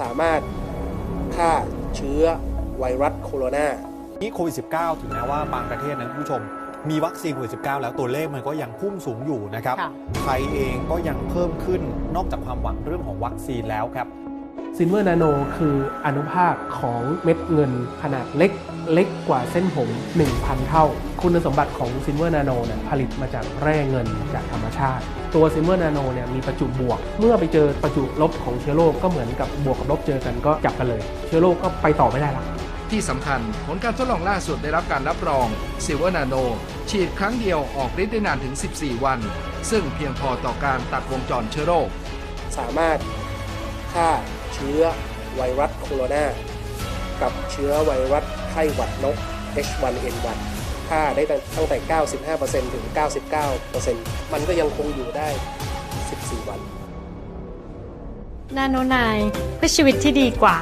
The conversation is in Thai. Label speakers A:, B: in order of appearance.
A: สามารถฆ่าเชื้อไวรัสโคโรนา
B: นี่โควิด -19 ถึงแม้ว่าบางประเทศนะคุณผู้ชม มีวัคซีนโควิด -19 แล้วตัวเลขมันก็ยังพุ่งสูงอยู่นะครับ
C: ค่ะ
B: ไทยเองก็ยังเพิ่มขึ้นนอกจากความหวังเรื่องของวัคซีนแล้วครับ
D: ซิลเวอร์นาโนคืออนุภาคของเม็ดเงินขนาดเล็กเล็กกว่าเส้นผม 1,000 เท่า คุณสมบัติของซิลเวอร์นาโนเนี่ยผลิตมาจากแร่เงินจากธรรมชาติ ตัวซิลเวอร์นาโนเนี่ยมีประจุบวก เมื่อไปเจอประจุลบของเชื้อโรคก็เหมือนกับบวกกับลบเจอกันก็จับกันเลย เชื้อโรคก็ไปต่อไม่ได้ละ
E: ที่สำคัญผลการทดลองล่าสุดได้รับการรับรองซิลเวอร์นาโนฉีดครั้งเดียวออกฤทธิ์ได้นานถึง 14 วัน ซึ่งเพียงพอต่อการตัดวงจรเชื้อโรค
A: สามารถ ฆ่าเชื้อไวรัสโคโรนากับเชื้อไวรัสไข้หวัดนก H1N1 ฆ่าได้ตั้งแต่ 95%ถึง 99%มันก็ยังคงอยู่ได้ 14 วัน
F: นาโนนายเพื่อชีวิตที่ดีกว่า